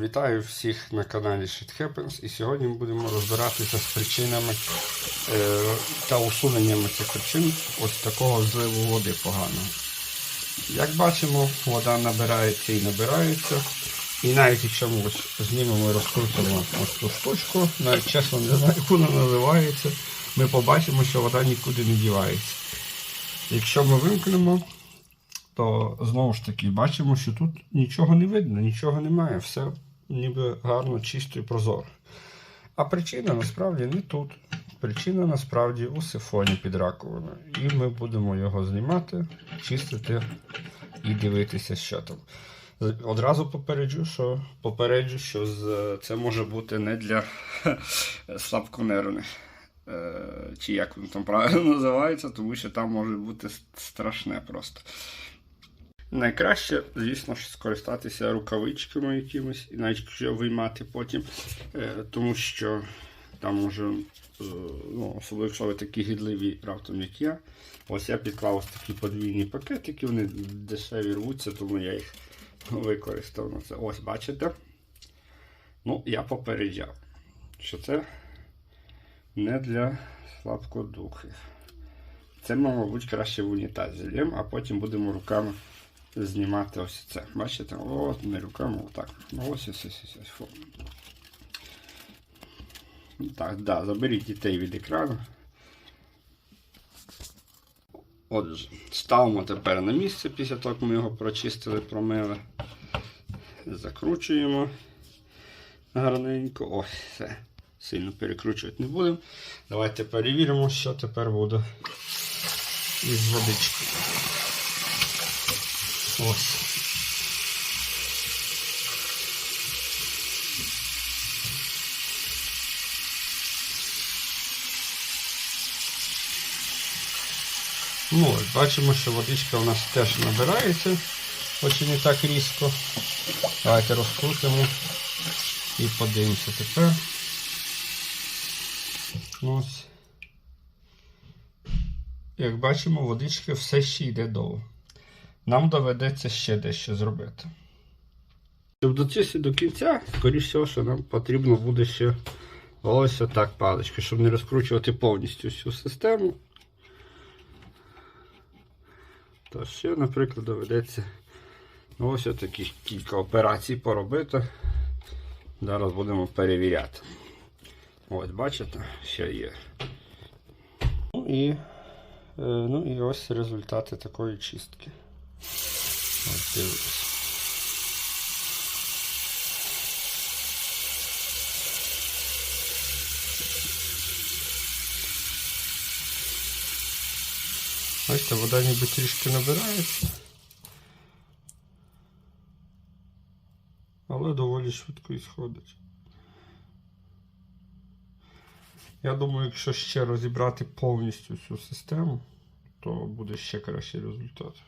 Вітаю всіх на каналі Shit Happens і сьогодні ми будемо розбиратися з причинами е, та усуненнями цих причин ось такого зливу води поганого. Як бачимо, вода набирається і набирається. І навіть якщо ми знімемо і розкрутимо ось цю штучку, навіть чесно не знаю, як вона називається, ми побачимо, що вода нікуди не дівається. Якщо ми вимкнемо, то знову ж таки бачимо, що тут нічого не видно, нічого немає, все ніби гарно, чисто і прозоро. А причина насправді не тут. Причина насправді у сифоні під раковиною. І ми будемо його знімати, чистити і дивитися, що там. Одразу попереджу, що попереджу, що це може бути не для слабконервних. Е, Чи як воно там правильно називається, тому що там може бути страшне просто. Найкраще, звісно, ж, скористатися рукавичками якимись, і навіть якщо виймати потім, е, тому що там може, е, ну, особливо якщо ви такі гідливі раптом, як я. Ось я підклав ось такі подвійні пакетики, вони дешеві рвуться, тому я їх використав на це. Ось, бачите? Ну, я попереджав, що це не для слабкодухих. Це мабуть, краще в унітазі лємо, а потім будемо руками знімати ось це. Бачите? От не руками, отак. Ось ось ось ось. ось. Так, да, заберіть дітей від екрану. Отже, ставимо тепер на місце після того, як ми його прочистили, промили. Закручуємо гарненько. Ось, все. Сильно перекручувати не будемо. Давайте перевіримо, що тепер буде із водичкою. Ну, ось, бачимо, що водичка у нас теж набирається, хоч і не так різко. Давайте розкрутимо і подивимося тепер. Ось. Як бачимо, водичка все ще йде довго. Нам доведеться ще дещо зробити. Щоб дотисти до кінця, скоріш всього, що нам потрібно буде ще ось отак паличка, щоб не розкручувати повністю всю систему. То ще, наприклад, доведеться ось такі кілька операцій поробити. Зараз будемо перевіряти. Ось, бачите, ще є. Ну і, е, ну і ось результати такої чистки. Ось дивимось. Бачите, вода ніби трішки набирається. Але доволі швидко і сходить. Я думаю, якщо ще розібрати повністю цю систему, то буде ще кращий результат.